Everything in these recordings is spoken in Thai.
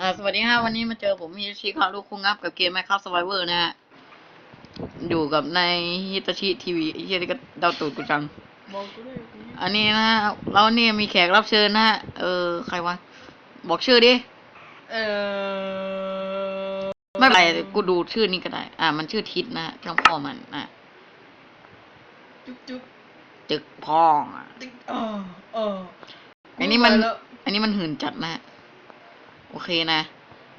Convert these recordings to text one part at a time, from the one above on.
อ่าสวัสดีครับวันนี้มาเจอผมฮิตาชิคารุคุงับกับเกม Minecraft Survivor นะฮะ อยู่กับในฮิตาชิทีวีไอ้เหี้ยนี่ก็เดาตูดกูจังบอกกูด้วยกูอันนี้นะฮะเราเนี่ยมีแขกรับเชิญนะฮะ เออ ใครวะ บอกชื่อดิ เออ ไม่เป็นไรกูดูชื่อนี้ก็ได้ อ่า มันชื่อทิศนะฮะช่างพ่อมันนะจุ๊บจุ๊บจึกพ่องอะติ๊กเออเอออันนี้มันไปแล้วอันนี้มันหื่นจัดนะฮะ โอเคนะ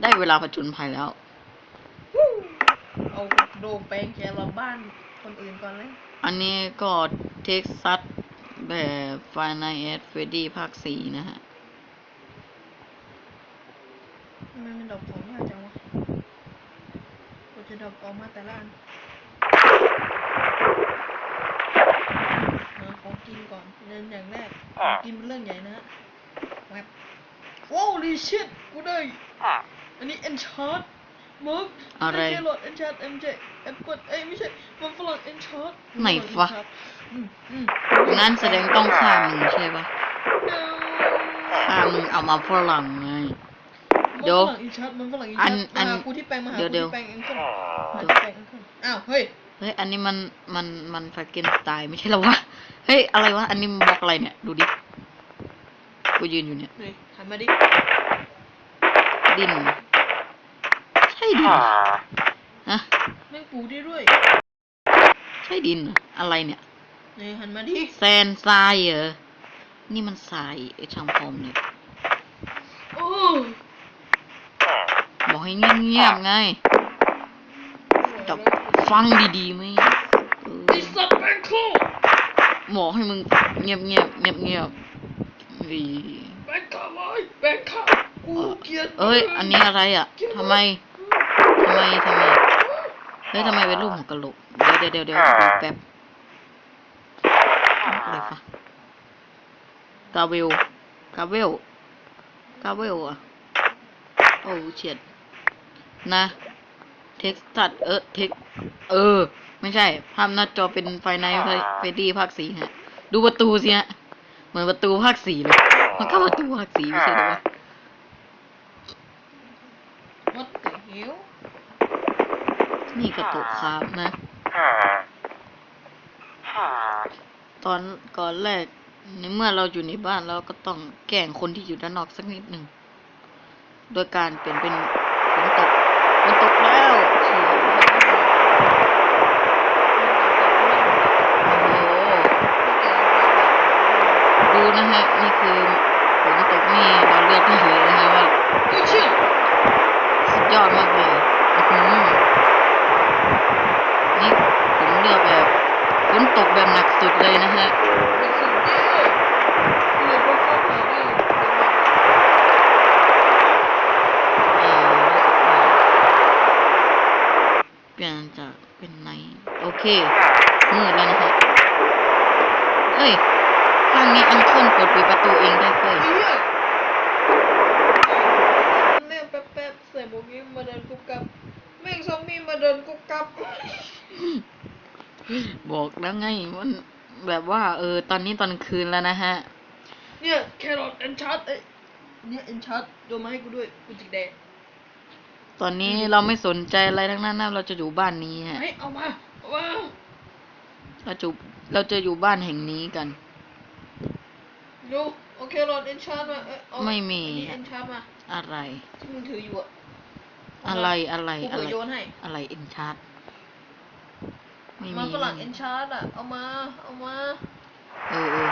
ได้เวลาผจญภัยแล้ว เอาโดมแปลงแกเราบ้านคนอื่นก่อนเลย อันนี้ก็เท็กซัสแบบฟานาเอสเฟดดี้ภาคสี่นะฮะทำไมมันดอกของยากจังวะกูจะดอกออกมาแต่ละอันหาของกินก่อนเริ่มอย่างแรกของกินเป็นเรื่องใหญ่นะฮะแวบ โอ้ลีชิตกูได้อันนี้ enchant มึกอะไรม่ใช่หรอ enchant MJ แอปเปิลเอ้ยไม่ใช่มันฝรั่ง enchant ไหนวะอืมอืมงั้นแสดงต้องฆ่ามึงใช่ปะ No ฆ่ามึงเอามาฝรั่งไงมันเดี๋ยวฝรั่ง enchant มันฝรั่งอัน enchant อันมาหากูที่แปลงมาหาเดี๋ยวกูเดี๋ยวที่แปลง ankle มาที่แปลง ankle อ้าวเฮ้ยเฮ้ยอันนี้มันมันมันฟาเกนสไตล์ไม่ใช่เหรอวะเฮ้ยอะไรวะอันนี้มันบล็อกอะไรเนี่ยดูดิ กูยืนอยู่เนี่ยเฮ้ยหันมาดิดินใช่ดินเหรอฮะแม่งปูได้ด้วย ใช่ดินเหรออะไรเนี่ยเฮ้ยหันมาดิแซนทรายเหรอนี่มันทรายไอ้ช่างพรมเนี่ยโอ้บอกให้เงียบๆไงแต่ฟังดีๆไหมเออไอ้สัตว์ ankle บอกให้มึงเงียบเงียบเงียบเงียบ ๆดีแบงค์ขาไว้แบงค์ขากูเกลียดเอ้ย อันนี้อะไรอะทำไมทำไมทำไมเฮ้ยทำไมเป็นรูปหัวกะโหลกเดี๋ยวเดี๋ยวเดี๋ยวเดี๋ยวแป๊บอะไรฟะกาเวลกาเวลกาเวลอะโอ้เฉียดนะเท็กซัสเออเท็กเออ ไม่ใช่ ภาพหน้าจอเป็นไฟในเฟดดี้ภาคสี่ฮะ ดูประตูสิฮะเห มือนประตูภาคสี่เลย มันก็ประตูภาคสี่ไม่ใช่เหรอวะวัดแต่หิวนี่กระตุกครับนะ ตอนก่อนแรกในเมื่อเราอยู่ในบ้านเราก็ต้องแกล้งคนที่อยู่ด้านนอกสักนิดหนึ่ง โดยการเปลี่ยนเป็นฝนตกฝนตกแล้วเฉียโอ้โห ดูนะฮะ นี่คือฝ นี่เราเลือกได้เลยนะฮะว่ายสุดยอดมากเลยอื้อหือนี่ผมเลือกแบบฝนตกแบบหนักสุดเลยนะฮะเป็นสุดเย่กูเลยพวกเข้าไปได้เออรู้สึกว่าเปลี่ยนจากเป็นไนโอเคมืดแล้วนะครับเอ้ยข้างนี้อังคิลกดปิดประตูเองได้เฟ้ย เฮียแม่งแป๊บๆใส่โบกี้มาเดินกุ๊กกับแม่งซอมบี้มาเดินกุ๊กกับ บอก แล้วไงมันแบบว่า เออ ตอนนี้ตอนคืนแล้วนะฮะ เนี่ยแครอทเอนชาร์ตเอ้ยเนี่ยเอนชาร์ตโยนมาให้กูด้วยกูจิกแดงตอนนี้เราไม่สนใจอะไรทั้งนั้นนะเราจะอยู่บ้านนี้ฮะเฮ้ยเอามาเอามาเราจะเราจะอยู่บ้านแห่งนี้กันดูโอเครอทเอนชาร์ตมาเอ้ยเอาไม่มี อันนี้เอนชาร์ตมาอะไรที่มึงถืออยู่อะอะไรอะไรกูอะเผื่ไรอโยนให้อะไรเอ็นชาร์ด ไม่มามีฝรั่งเอนชาร์ตอะเอามา เอามา เออเออ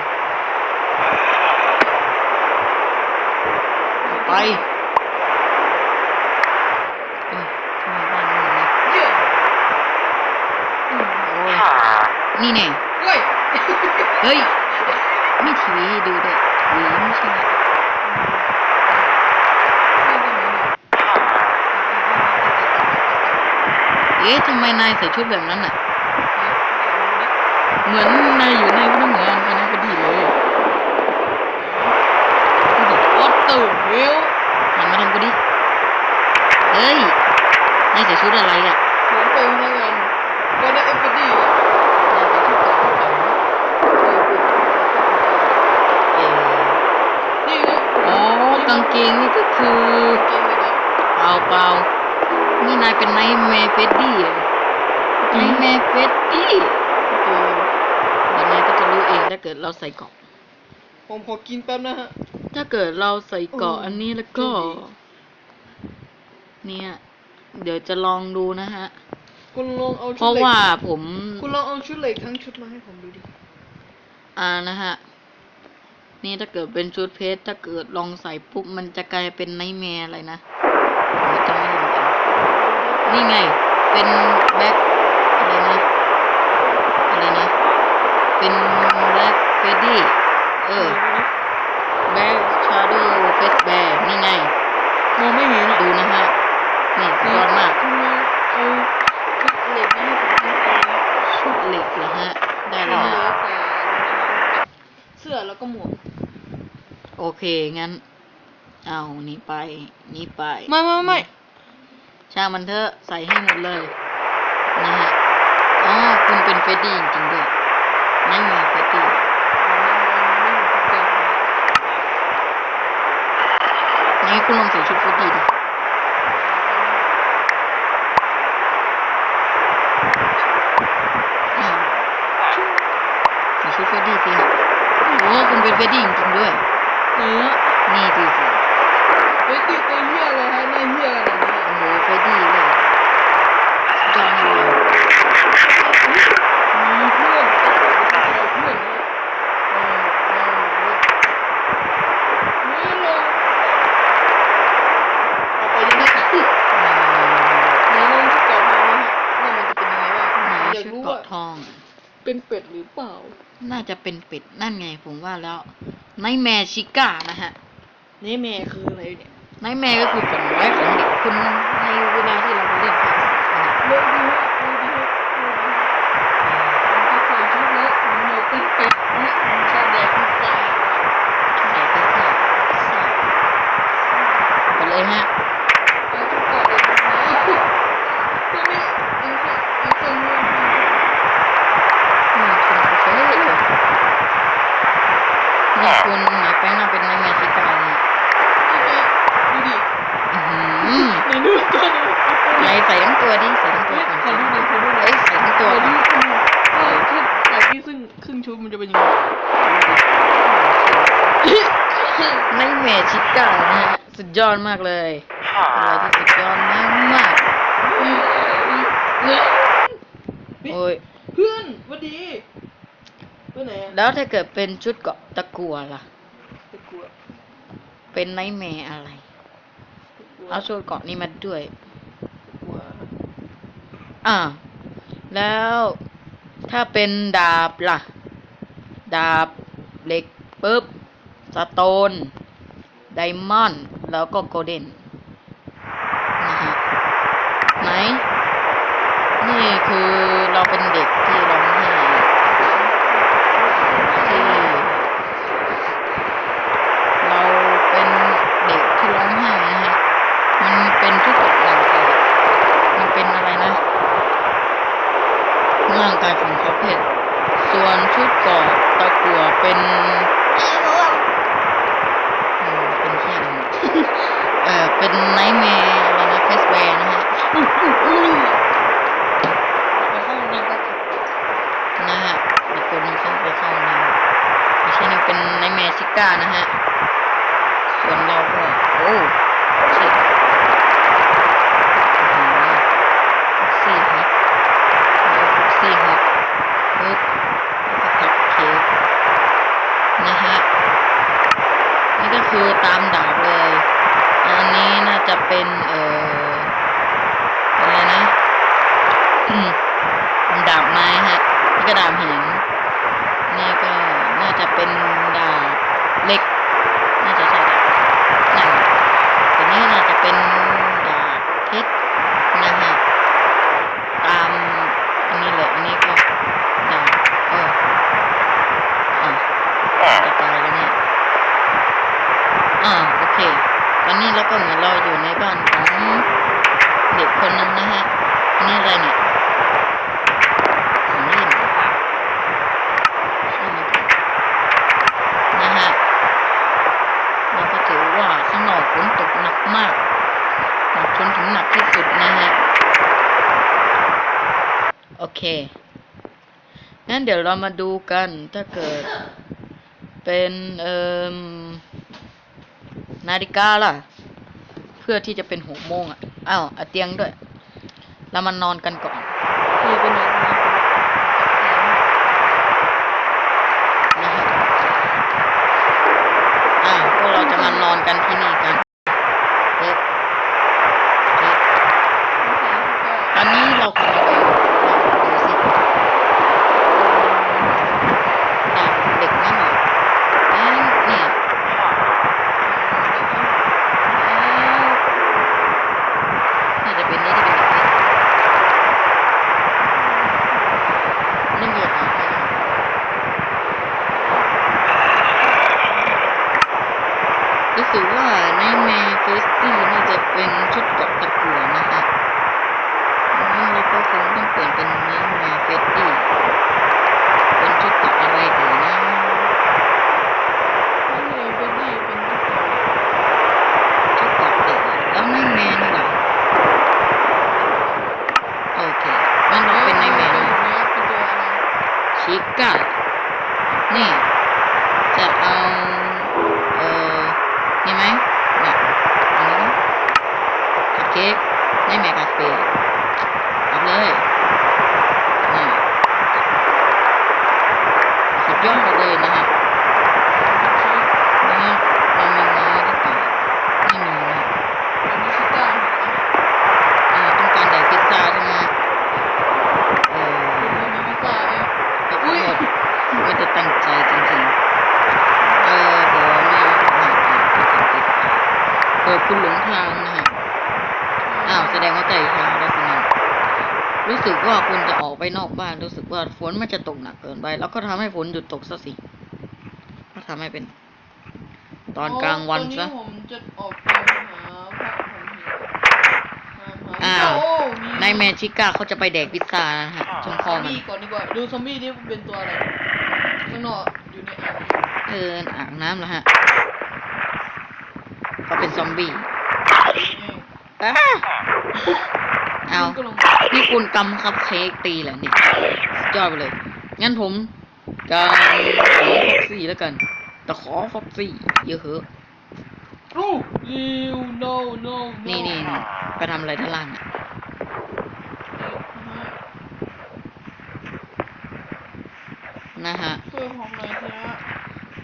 ไปเออทำไมบ้านมึงนะเยี่ยอืมโอ้ยนี่ไงเฮ้ยเฮ้ยมีทีวีให้ดูด้วยทีวีไม่ใช่เหรอเอ๊ะทำไมนายใส่ชุดแบบนั้นอะ เหมือนนายอยู่ในพนักงานคณะบดีเลยดูดิ What the hell หันมาทำกูดิ เฮ้ยนายใส่ชุดอะไรอะผมเป็นพนักงานวันนี้เอฟดีอะนายใส่ชุดเก่าชุดเก่านะเออนี่ไงอ๋อกางเกงนี่ก็คือเกมแบบล่าเปล่านี่นายเป็นไนท์แมร์เฟดดี้เหรอไนท์แมร์เฟดดี้ องถ้าเกิดเราใส่เกาะ ผมขอกินแป๊บนะฮะ ถ้าเกิดเราใส่เกาะอ,อันนี้แล้วก็ เนี่ย เดี๋ยวจะลองดูนะฮะ คุณลองเอาเพชุดราะเหล็กว่าผม คุณลองเอาชุดเหล็กทั้งชุดมาให้ผมดูดิ อ่านะฮะ นี่ถ้าเกิดเป็นชุดเพชรถ้าเกิดลองใส่ปุ๊บมันจะกลายเป็นไนท์แมร์อะไรนะผมจะไม่รู้นี่ไง เป็นแบ็คอะไรนะ อะไรนะ เป็นแบ็คเฟดดี้เออแบ็คชาร์โดเฟสแบร์นี่ไงมองไม่เห็นอะดูนะฮะ นี่สุดยอดมากคุณลองเอาชุดเหล็กมาให้ผมดูก่อนนะชุดเหล็กเหรอฮะ ได้เหเลยลืฮะอแต่รองเท้ากับเสื้อแล้วก็หมวก โอเค งั้น เอานี่ไป นี่ไป ไม่ไม่ไม่ช่างมันเถอะ ใส่ให้หมดเลย นะฮะอ๋อคุณเป็นเฟดดี้จริงๆด้วย ไม่มีเฟดดี้งั้นคุณลองใส่ชุดเฟดดี้ดิอ้าวใส่ชุดเฟดดี้สิโอ้คุณเป็นเฟดดี้จริงๆด้วยเนื้อนี่ดูสิเฮ้ยตีตัวเหี้ยเลยฮะหน้าเหี้ยขนาดนี้โอ้โหเฟดดี้เลยจอห์นเลย มีเพื่อนเอาเพื่อนนะเออเออนี่ลงเอาไปยังไม่ติดไหนลองชุดเกาะทองนะฮะว่ามันจะเป็นยังไงบ้างไหนอยากชุดรู้เกาะว่าทองอะเป็นเป็ดหรือเปล่า น่าจะเป็นเป็ดนั่นไงผมว่าแล้วไนแมร์ชิก้านะฮะนี่แม่คืออะไรเนี่ยไนแมร์ก็คือฝันร้ายของเด็กคนนั้นในเวลาที่เราไปเล่นภาษานะฮะเลิกดูดูดูดูผมจะใส่ชุดแล้วผมอยากเป็นเป็ดนะผมชอบแดกพิซซ่า ใส่ไปใส่ใส่ไปเลยฮะ เอาชุดเกาะเลยนะตัวนี้อันนี้อันนี้ อืมคุณโอเคเลย นี่คุณหมายแป้งน่าเป็นไนแมร์ชิก้านะดูดิอื้อหือในดูตัวนี้ไหนใส่ทั้งตัวดิใส่ทั้งตัวก่อนขอดูหน่อยขอดูหน่อยเอ้ยใส่ทั้งตัวขอก่ดูอนคุณเออที่ใส่ที่ซึ่งครึ่งชุดมันจะเป็นยังไงไนแมร์ชิก้านะฮะสุดยอดมากเลยอะไรที่สุดยอดมากมากๆโอ้ยเพื่อนหวันดีไปไหนอะ แล้วถ้าเกิดเป็นชุดเกาะ ตะกัวล่ะไปกลัว เป็นไนท์แมร์อะไรไปกลัวเอาชุดเกาะนี้มาด้วยกลัวอ่า แล้วถ้าเป็นดาบล่ะ ดาบเหล็กปุ๊บ สโตน ไดมอนด์ แล้วก็โกลเด้นนะฮะไหน นี่คือเราเป็นเด็กที่ร้องไห้ที่ เราเป็นเด็กที่ร้องไห้นะฮะ มันเป็นทุกข์ร่างกายมันเป็นอะไรนะ ร่างกายของเขาเพชรส่วนชุดเกราะตะกัวเป็นอืมเป็นเที่ยอะไรเนี่ย เออเป็นไนท์แมร์อะไรนะเฟสแบร์นะฮะ ไปเข้าห้องน้ำก็ นะฮะอีกคนหนึงขึ้นไปเข้าห้องน้ำไม่ใช่นี่เป็นไนท์แมร์ชิก้านะฮะ ส่วนเราก็ โอ้ชิดซี่ฮะแล้วซี่ฮะปึ๊บแล้วก็พับเค้กนะฮะ นี่ก็ คือตามดาบเลย อันนี้น่าจะเป็นเอ่ออะไรนะดาบไม้ฮะนี่ก็ดาบหินนี่ก็น่าจะเป็นดาบเล็ก น่าจะใช่ดาบนั่นตัวนี้น่าจะเป็นดาบเพชรนะฮะ ตามอันนี้เลยอันนี้ก็ดาบเอออะจะตายแล้วเนี่ย อ่าโอเค ตอนนี้เราก็เหมือนเราอยู่ในบ้านของเด็กคนหนึงนะฮะอันนี่อะไรเนี่ยของเล่นใช่ไหมครับนะฮะเราก็ถือว่าข้างนอกฝนตกหนักมากหนักช ถึงหนักที่สุดนะฮะ โอเค งั้นเดี๋ยวเรามาดูกันถ้าเกิด เป็นเอ่มนาฬิกาล่ะ เพื่อที่จะเป็นหกโมงอะอ้าวเตียงด้วยเรามานอนกันก่อนพี่เป็นอย่างนี้นะฮะอ่าพวกเราจะมานอนกันที่นี่กันเอ๊ะเอ๊ะตอนนี้เรากำลังจะดูสิดาบเด็กนั่นเหรอนั่นเนี่ยแล้วน่าจะเป็นนี่ที่เป็นเด็กเล็กนี่เหยียดหางไปแล้ว รู้สึกว่าในแมเฟสตี้น่าจะเป็นชุดเกาะตะกั่วนะฮะงั้นเราก็คงต้องเปลี่ยนเป็นในแมเฟสตี้เป็นชุดเกาะอะไรดีนะ นี่เลยเป็นนี่เป็นตุ๊กตา ชุดเกาะเด็กอะแล้วในแมนเหรอโอเคงั้นเราเป็นในแมน เป็นอย่างนี้เป็นตัวอะไร ชิก้านี่ จะเอา เอ่อ นี่ไหมเนี่ยอันนี้คัพเค้กในแมคคาเฟ่เอาเลยนี่สุดยอดเลยนะฮะนี่เรามีเงินหรือเปล่าไม่มีนะ เป็นนิชิต้า อ่าต้องการแดกพิซซ่าใช่ไหมฮะเออ เป็นคนพิซซ่าเนี่ย ขอโทษไม่ได้ตั้งใจจริงๆ เออเดี๋ยวแม่ผมหาทางไปกันติด เปิดคุณหลงทางนะฮะ อ้าวแสดงว่าใจทางแล้วสินะรู้สึกว่าคุณจะออกไปนอกบ้าน รู้สึกว่าฝนมันจะตกหนักเกินไป แล้วก็ทำให้ฝนหยุดตกซะสิก็ทำให้เป็น ตอนกลางวันซะตอนนี้ผมจะออกไปหาพระผมหิวหาหาอ้าวโอ้มีในแมชิก้าเขาจะไปแดกพิซซ่านะฮะช่วงคซออมมันบี้ก่อนดีกว่าดูซอมบี้นี่เป็นตัวอะไรข้างนอกอยู่ในอ่างเอออ่างน้ำแล้วฮะ เขาเป็นซอมบี้นี่อ้าเอาก็ลงนี่คุณกำคัพเค้กตีแหละเนี่ยสุดยอดไปเลย งั้นผมจะขอฟ็อกซี่แล้วกัน แต่ขอฟ็อกซี่เยอะเหอะรูยิว no no no นี่นี่นี่ไปทำอะไรด้านล่างอะนะฮะ ช่วยผมหน่อยเถอะ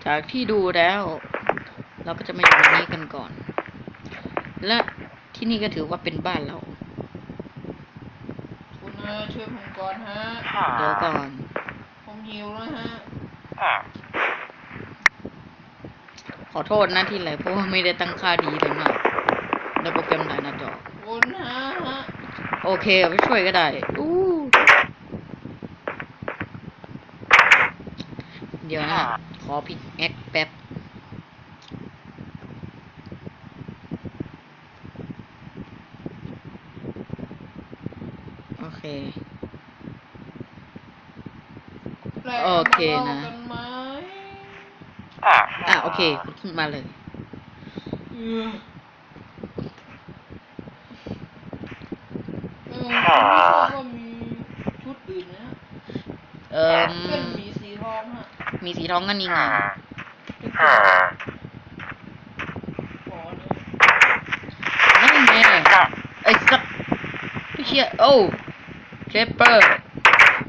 จากที่ดูแล้ว เราก็จะมาอยู่ตรงนี้กันก่อน และที่นี่ก็ถือว่าเป็นบ้านเรา คุณนะช่วยผมก่อนฮะ เดี๋ยวก่อน ผมหิวแล้วฮะ ขอโทษนะที่ไหลเพราะว่าไม่ได้ตั้งค่าดีเลยมากในโปรแกรมหลายหน้าจอคุณฮะฮะโอเคเอาไปช่วยก็ได้อู้เดี๋ยวนะ ขอพิกแอคแป๊บ โอเค แรง โอ เคนะมาเล่ากันไหมอะโอเคคุณขึ้นมาเลยเออเออไม่ทราบว่ามีชุดอื่นนะฮะเอ่อเป็นหมีสีทองฮะมีสีทองกันนี่ไงเป็นตัวขอเนี่ยนั่นไงไอ้สัตว์ไอ้เชี่ยโอ้เจเปอร์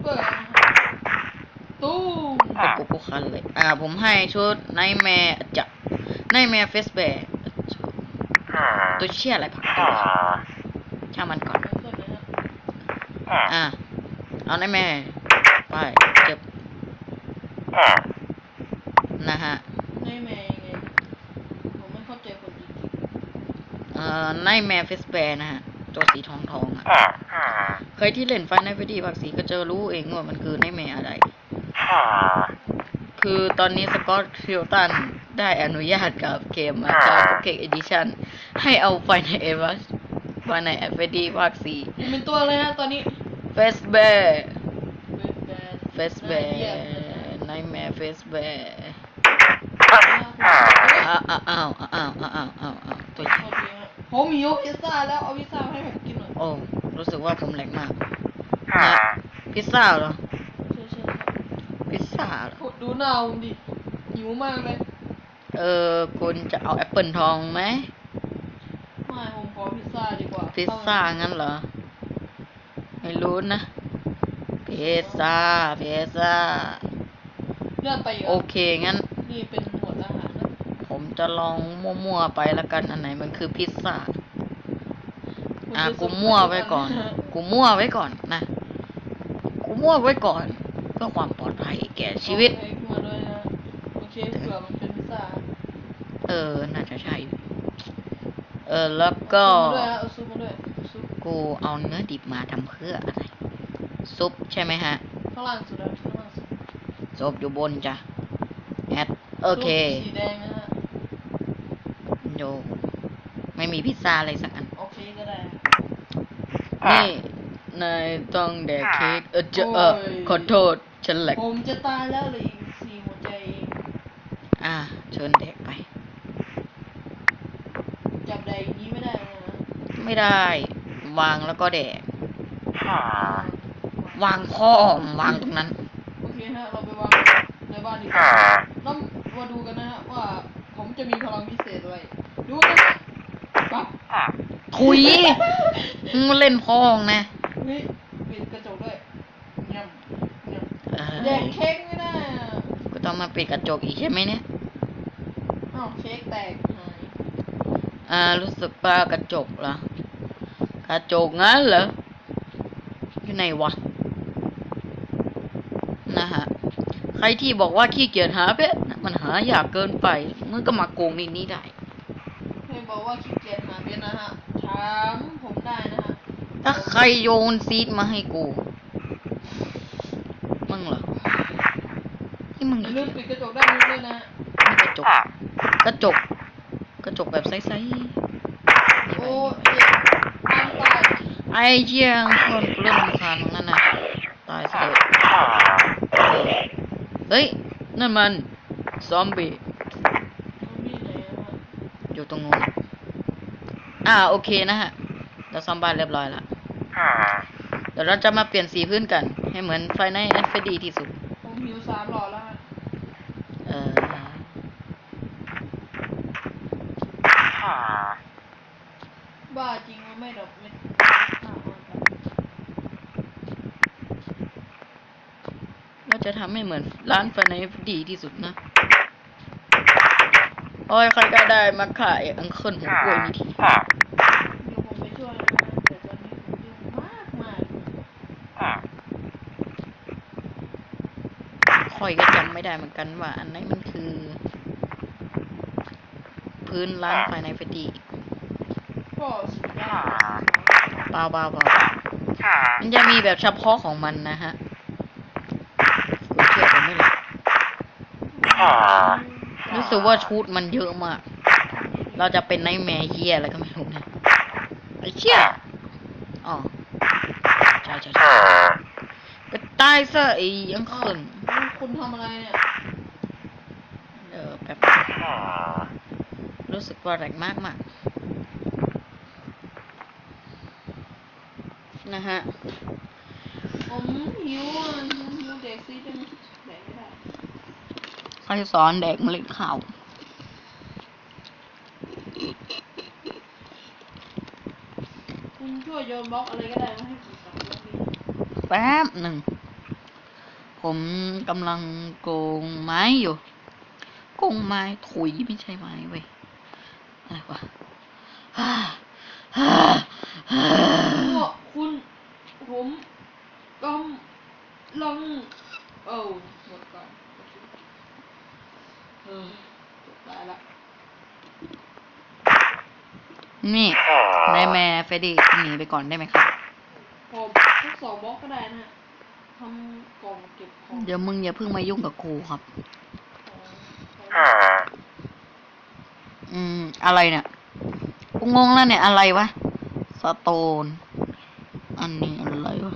เปิดนะฮะตู้ม เป็นโกโก้คันเลย อ่า ผมให้ชุดไนแมร์จะไนแมร์เฟสแบร์ตัวเชี่ยอะไรผักตัวช่างมันก่อนเป็นต้นนะฮะอะเอาไนแมร์ไปเจ็บนะฮะในแม่ยังไง ผมไม่เข้าใจคนจริงเอ่อไนแมร์เฟสแบร์นะฮะตัวสีทองทองๆอะ เคยที่เล่นไฟในฟดีภาคสีก็จะรู้เองว่ามันคือไนแมร์อะไร คือตอนนี้สกอตฟิลตันได้อนุญาตกับเกมมาจากเกกเอดิชันให้เอาไฟในเอวัสไฟในเอฟดีภาคสี่ๆมันเป็นตัวอะไรฮะตอนนี้เฟสแบร์เป็นแบนเฟสแบร์ไนแมร์เฟสแบร์น่าคุณอ้าวอ้าวอ้าวอ้าวอ้าวอ้าวอ้าวตัวโทษทีฮะผมหิวพิซซ่าแล้วเอาพิซซ่ามาให้ผมกินหน่อยโอ้รู้สึกว่าผมแหลกมากนะพิซซ่าเหรอใช่ใช่ครับพิซซ่าเหรอโห ดูหน้าผมดิหิวมากเลยเออคุณจะเอาแอปเปิลทองไหมไม่ผมขอพิซซ่าดีกว่าพิซซ่างั้นเหรอ ไม่รู้นะ พิซซ่าพิซซ่าเลื่อนไปอีกโออะเคงั้น นี่เป็นหมวดอาหารนะผมจะลองมั่วๆไปละกันอันไหนมันคือพิซซ่าคุณอะจะกูส่งมั่วไว้ก่อนนะกูมั่วไว้ก่อนนะ กูมั่วไว้ก่อน เพื่อความปลอด ภัยแก่ชีวิตโอเคขึ้นมาด้วยนะโอเคเผื่อมันเป็นพิซซ่าเออ น่าจะใช่ เออ แล้วก็ซุปมาด้วยฮะเอาซุปมาด้วยซุปกูเอาเนื้อดิบมาทำเพื่ออะไร ซุปใช่ไหมฮะข้างล่างสุดอะข้างล่างสุดซุปอยู่บนจ้ะแอดโอเคซุปสีแดงนะฮะโยไม่มีพิซซ่าอะไรสักอัน โอเคก็ได้ นี่นายต้องแดกเค้กเออจะเออโอ้ยขอโทษ ฉันแหลกผมจะตายแล้วเหลยอีกสี่หัวใจเองอ่า เชิญแดกไป จับแดงอย่างนี้ไม่ได้เลยนะไม่ได้ วางแล้วก็แดกวางพ่อมวางตรงนั้น โอเคฮะเราไปวางในบ้านดีกว่าแล้วมาดูกันนะฮะว่าผมจะมีพลังพิเศษอะไรดูกันนะปั๊บถุยมึงมาเล่นพ่องนะ นี่ปิดกระจกด้วยยำยเอำ แดอกเค้กไม่ได้อะก็ต้องมาปิดกระจกอีกใช่ไหมเนี่ยอ้าวเค้กแตกหายอ่ารู้สึกว่ากระจกเหรอกระจกงั้นเหรออยู่ไหนวะนะฮะใครที่บอกว่าขี้เกียจหาเพชรน่ะมันหายากเกินไปมึงก็มาโกงในนี้ได้ให้บอกว่าขี้เกียจหาเป็นนะฮะถามผมได้นะฮะถ้าใครโยนซีดมาให้กูมึงเหรอ ที่มึงอย่านี่ลืมปิดกระจกด้านนี้ด้วยนะฮะกระจก กระจก กระจกแบบใสๆนี่โอ้ไว้เจ็บตามตายไอ้เชี่ยคนเริ่มรำคาญมึงนั่นนะตายซะเถอะเฮ้ย นั่นมันซอมบี้มันมีไหนอะฮะอยู่ตรงนู้นอ่าโอเคนะฮะ เราซ่อมบ้านเรียบร้อยแล้วเดี๋ยวเราจะมาเปลี่ยนสีพื้นกัน ให้เหมือนไฟในแอดเฟดีที่สุด ผมหิวสามหลอดแล้วฮะ เออ บ้าจริงมันไม่ดอกเม็ดข้าวอ่อนครับ เราจะ ทำให้เหมือนร้านไฟในแอดเฟดีที่สุดนะ โอ้ยใครก็ได้มาขายอังเคิลหัวกล้วยนี่ทีเดี๋ยวผมไปช่วยนะฮะแต่ตอนนี้ผมยุ่งมากมากค่อยก็จำไม่ได้เหมือนกันว่าอันไหนมันคือ พื้นร้านไฟในแอดเฟดีก็สุดยอดเบาเบาเบามันจะมีแบบเฉพาะของมันนะฮะคุณเชื่อผมไหมล่ะ รู้สึกว่าชุดมันเยอะมาก เราจะเป็นไนท์แมร์เฮียอะไรก็ไม่รู้นะไอ้เชี่ยอ๋อใช่ใช่ใช่ไปตายซะไอ้ยังเขินอ้าวคุณทำอะไรเนี่ยเออแบบรู้สึกว่าแรงมากมากนะฮะผมหิวอะหิวหิวเด็กซีจังแดกไม่ได้ ใครสอนแดกเมล็ดข้าวคุณช่วยโยนบล็อกอะไรก็ได้มาให้ผมสักบล็อกนี้แป๊บหนึ่ง ผมกำลังโกงไม้อยู่ โกงไม้ถุยไม่ใช่ไม้เว้ย อะไรวะฮ่าฮ่าฮ่า พวกคุณผมกำลัง เอ้าหมดก่อน เออตายละนี่นายแม่เฟรดดี้หนีไปก่อนได้ไหมครับผมทุกสองบล็อกก็ได้นะฮะทำกล่องเก็บของเดี๋ยวมึงอย่าเพิ่งมายุ่งกับกูครับของอืม อะไรเนี่ย กูงงแล้วเนี่ยอะไรวะ สโตน อันนี้อะไรวะ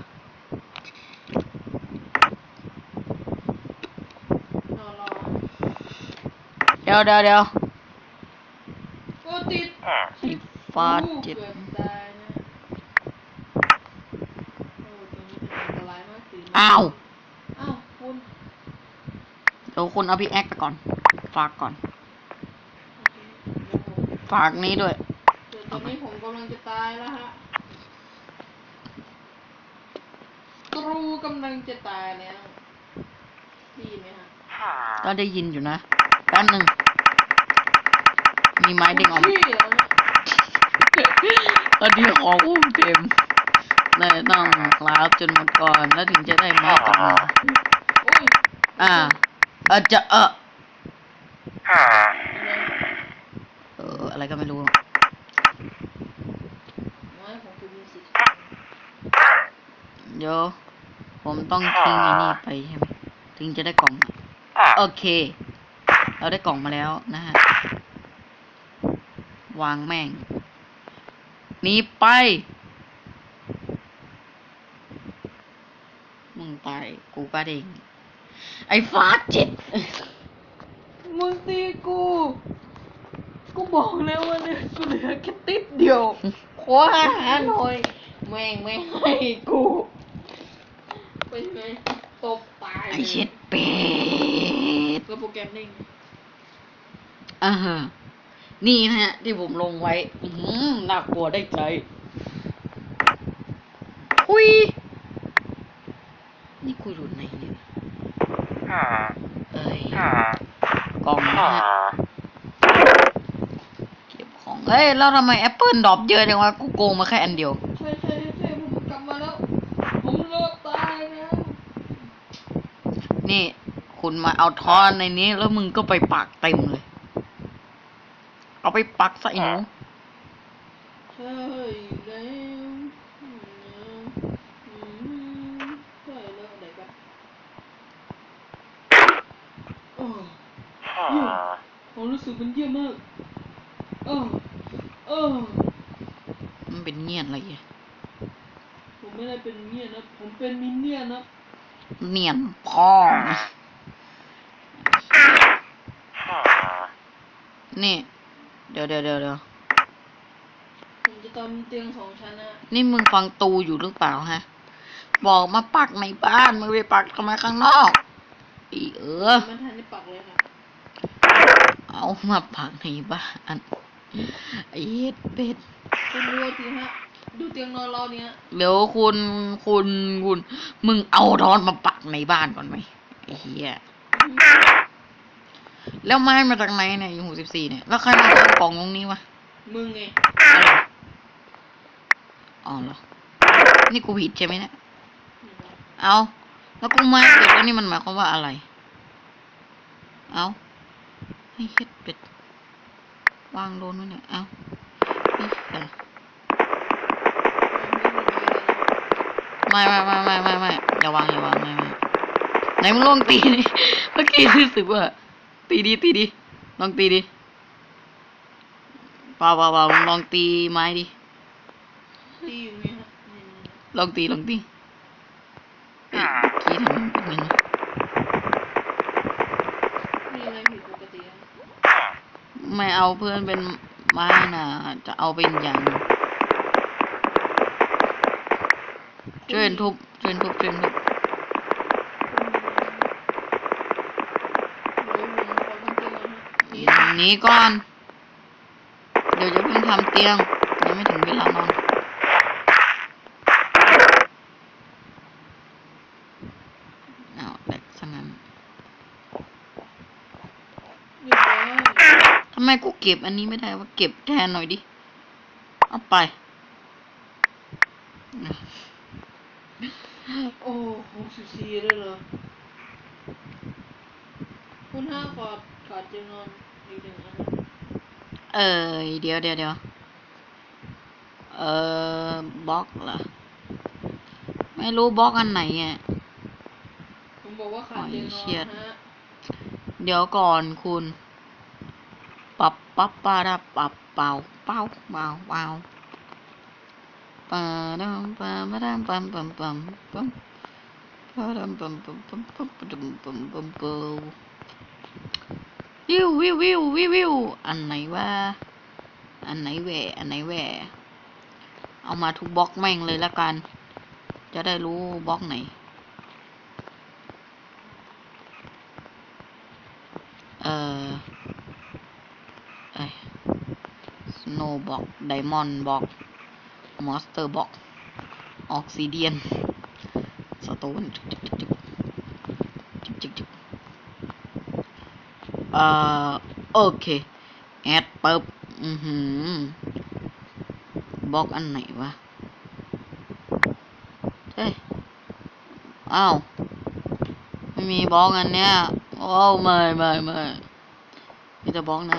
รอรอ เดี๋ยวเดี๋ยวเดี๋ยวโอ้ติดไอ้ฟาดเจ็ดกือบตายนะโอ้ตรงนี้เป็นอันตรายมากตื่นอ้าว อ้าวคุณเดี๋ยวคุณเอาพี่แอคไปก่อน ฝากก่อน โอเคเดี๋ยวผมฝากนี้ด้วย เดี๋ยวตอนนี้ผมกำลังจะตายแล้วฮะครูกำลังจะตายแล้วไดีไหมฮะ ก็ได้ยินอยู่นะแป๊บหนึ่ง มีไม้เด้งออกมาพี่เหรอฮะตอนนี้ของอุ้มเต็มเลยต้องคลาฟจนหมดก่อนแล้วถึงจะได้ไม้กลับมาโอ้ยอ่าเออจะเอออะไรเอออะไรก็ไม่รู้ไม่ผมคือมีสิทธิ์เดี๋ยวผมต้องทิ้งไอ้นี่ไปใช่ไหมถึงจะได้กล่องมาโอเค เราได้กล่องมาแล้วนะฮะ วางแม่งหนีไป มึงตายกูก็เด้งไอ้ฟ้าเจ็ดมึงตีกู กูบอกแล้วว่าเนี่ยกูเหลือแค่ติดเดียว ขออาหารหน่อย แม่งไม่ให้กูเป็นไงตบตายไอ้เช็ดเป็ดก็โปรแกรมนิ่งอ่าฮะ นี่นะฮะ ที่ผมลงไว้ อื้อหือน่ากลัวได้ใจคุย นี่กูอยู่ไหนเนี่ยเอ้ยกล่องนะฮะเก็บของเฮ้ย แล้วทำไมแอปเปิลดรอปเยอะจังวะ กูโกงมาแค่อันเดียวใช่ใช่ใช่ผมกลับมาแล้ว ผมเลิกตายแล้วนี่ คุณมาเอาทอนในนี้ แล้วมึงก็ไปปักเต็มเลย เอาไปปักซะไอ้หนูใช่แล้วอืมใช่แล้วไหนกันโอ้เยี่ยมผมรู้สึกมันเยี่ยมมากเออเออมันเป็นเงียนอะไรอะผมไม่ได้เป็นเมียนะ ผมเป็นมินเนี่ยนนะ เนียนพ่อนะนี่ เดี๋ยวเดี๋ยวเดี๋ยวเดี๋ยวผมจะทำเตียงสองชั้นนะนี่มึงฟังตูอยู่หรือเปล่าฮะ บอกมาปักในบ้านมึงไปปักทำไมข้างนอกอีเออ มันทันได้ปักเลยค่ะเอามาปักในบ้านไอ้เฮ็ดเป็ดคุณดูสิฮะ ดูเตียงนอนเราเนี่ยเดี๋ยวคุณคุณคุณ มึงเอาทอนมาปักในบ้านก่อนไหมไอ้เหี้ย แล้วไม้มาจากไหนเนี่ยอยู่หกสิบสี่เนี่ย แล้วใครมาทำกล่องตรงนี้วะ มึงไงอะไรอ๋อเหรอ นี่กูผิดใช่ไหมเนี่ย เอา แล้วกูมาเกิดแล้วนี่มันหมายความว่าอะไร เอาให้เฮ็ดเป็ด วางโดนไว้เนี่ย เอานี่เออไม่ไม่ไม่ไม่ไม่ไม่อย่าวางอย่าวางไม่ไม่ไหนมึงลองตีดิเมื่อกี้รู้สึกว่า ตีดีตีดีลองตีดิเปล่าเปล่าเปล่ามึงลองตีไม้ดิตีอยู่ไงฮะนี่นี่นี่ลองตีลองตีเอ้ยกี้ทำไมมันเป็นอย่างนี้มีอะไรผิดปกติอะไม่เอาเพื่อนเป็นไม้น่ะ จะเอาเป็นอย่างหนึ่งช่วยกันทุบช่วยกันทุบช่วยกันทุบ เดี๋ยวผมขอทำเตียง ก่อนฮะนี่หนีก่อน เดี๋ยวจะเพิ่งทำเตียงยังไม่ถึงเวลานอนเอาแหลกซะงั้นเรียบร้อยทำไมกูเก็บอันนี้ไม่ได้ว่าเก็บแทนหน่อยดิ เอาไป โอ้หกสิบสี่เลยเหรอ คุณห้าขอดขาดเตียงนอนอีกหนึ่งอันนะ เออเดี๋ยวเดี๋ยวเดี๋ยวเออบล็อกเหรอ ไม่รู้บล็อกอันไหนอะผมบอกว่าขาดเตียงนโอ้ยเชี่อยนฮะเดี๋ยวก่อนคุณ ปับปับปาดับปับเป่าเป้าเป่าเป่าปาดัมปามาดัมปัมปัมปัมปัมปาดัมปัมปัมปัมปัมปัมปัมปัมปัม วิววิววิววิววิวอันไหนวะอันไหนแหวอันไหนแหวเอามาทุกบล็อกแม่งเลยละกัน จะได้รู้บล็อกไหน เอ่อไอ้ snow block diamond block monster block obsidian stone จุกจุกจุกจุกจุกจุก เอ่อโอเค แอดปึ๊บอือหือบล็อกอันไหนวะ เฮ้ย อ้าว ไม่มีบล็อกอันเนี้ย โอ้ไม่ไม่ไม่มีแต่บล็อกนะ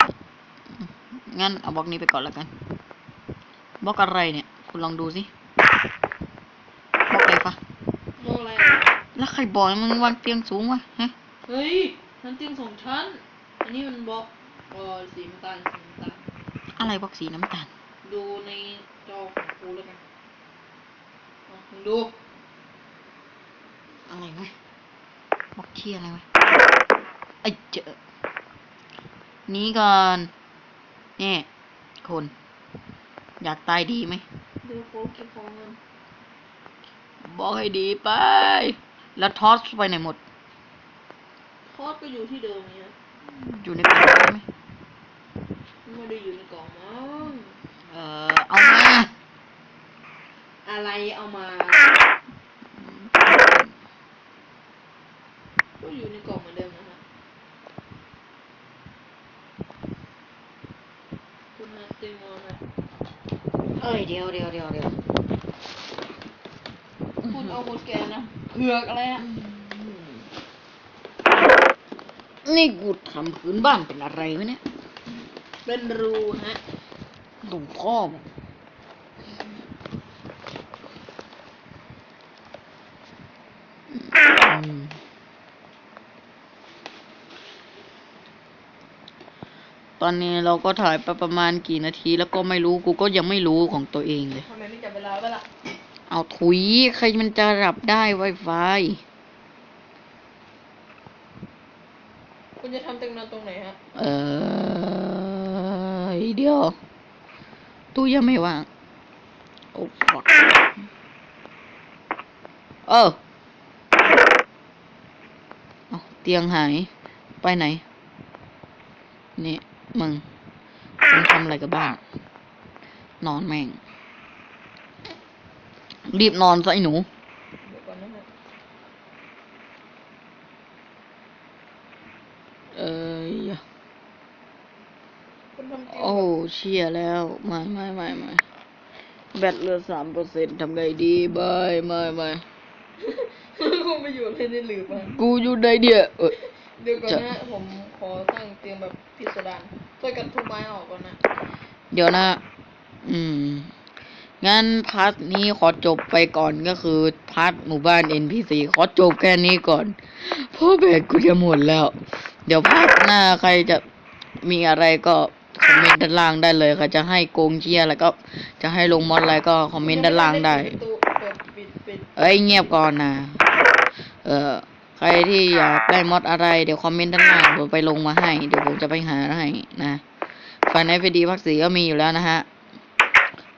งั้นเอาบล็อกนี้ไปก่อนแล้วกัน บล็อกอะไรเนี่ย คุณลองดูสิ บล็อกอะไรฟะมองอะไรอะแล้วใครบอกให้มึงวางเตียงสูงวะฮะ เฮ้ยนั่นเตียงสองชั้น อันนี้มันบล็อกเออสีน้ำตาลสีน้ำตาลอะไรบล็อกสีน้ำตาล ดูในจอของกูแล้วกันอะมึงดู อะไรวะบล็อกเชียอะไรวะไอ้เจอหนี้ก่อนเนี่ยคน อยากตายดีไหม ดูโฟล์เก็บของเงินบอกให้ดีไป แล้วทอสไปไหนหมด ทอดก็อยู่ที่เดิมนี่ฮะ อยู่ในกล่องใช่ไหมไม่ได้อยู่ในกล่องมั้งเออเอามา อะไรเอามา ก็อยู่ในกล่องเหมือนเดิมนะฮะคุณฮะเต็มมอนนะเอ้ยเดี๋ยวเดี๋ยวเดี๋ยวเดี๋ยวคุณเอาหมดแกนนะเผือกอะไรฮะ นี่กูทำพื้นบ้านเป็นอะไรวะเนี่ย เป็นรูฮะดูพ่อมึงอืมตอนนี้เราก็ถ่ายไปประมาณกี่นาทีแล้วก็ไม่รู้กูก็ยังไม่รู้ของตัวเองเลย ทำไมไม่จับเวลาไว้ล่ะ เอาถุย ใครมันจะรับได้ไวไฟ คุณจะทำเต็งนอนตรงไหนฮะ เออเดี๋ยว ตู้ยังไม่ว่าง โอ้ fuck เออเอาเตียงหาย ไปไหน นี่มึง มึงทำอะไรกับบ้าง นอนแม่ง รีบนอนซะไอ้หนู เดี๋ยวก่อนนะฮะ เอ้ย คุณทำเตียง โอ้เชียแล้วไม่ไม่ไม่ไม่แบตเหลือสามเปอร์เซ็นทำไงดีบายไม่ไม่คงไปอยู่อะไรในหลืบอะกูอยู่ในเดียเออเดี๋ยวก่อนจะนะผมขอตั้งเตียงแบบพิสดารช่วยกันทุบไม้ออกก่อนนะ เดี๋ยวนะ อืม งั้นพาร์ทนี้ขอจบไปก่อนก็คือพาร์ทหมู่บ้าน NPC ขอจบแค่นี้ก่อนเพราะแบตกูจะหมดแล้ว เดี๋ยวพาร์ทหน้าใครจะมีอะไรก็คอม เมนต์ด้านล่างได้เลยใครจะให้โกงเชียอะไรก็ จะให้ลงมอดอะไรก็คอมเมนต์ด้านล่างได้เอ้ยเงียบก่อนนะเออใครที่อยากได้มอดอะไรเดี๋ยวคอมเมนต์ด้านล่างผมไปลงมาให้เดี๋ยวผมจะไปหาให้นะฟันไอพีดีภาคสีก็มีอยู่แล้วนะฮะ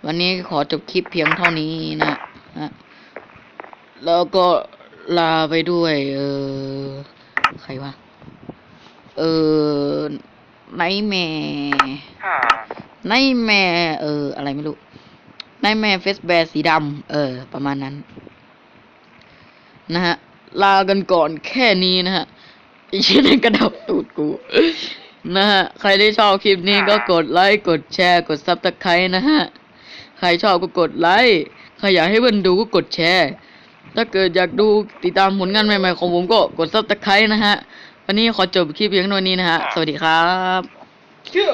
วันนี้ขอจบคลิปเพียงเท่านี้นะฮะแล้วก็ลาไปด้วย เออ ใครวะ เออ ไนแม่ไนแม่เออ อะไรไม่รู้ไนแม่เฟสแบร์สีดำเออ ประมาณนั้น นะฮะ ลากันก่อนแค่นี้นะฮะไอีชิ้นนกระดับตูดกู นะฮะ ใครที่ชอบคลิปนี้ก็กดไลค์ กดแชร์ กดซับสไครต์นะฮะ ใครชอบก็กดไลค์ ใครอยากให้เพื่อนดูก็กดแชร์ ถ้าเกิดอยากดูติดตามผลงานใหม่ๆของผมก็กดซับสไครต์นะฮะ วันนี้ขอจบคลิปเพียงเท่านี้นะฮะ สวัสดีครับ เชื่อ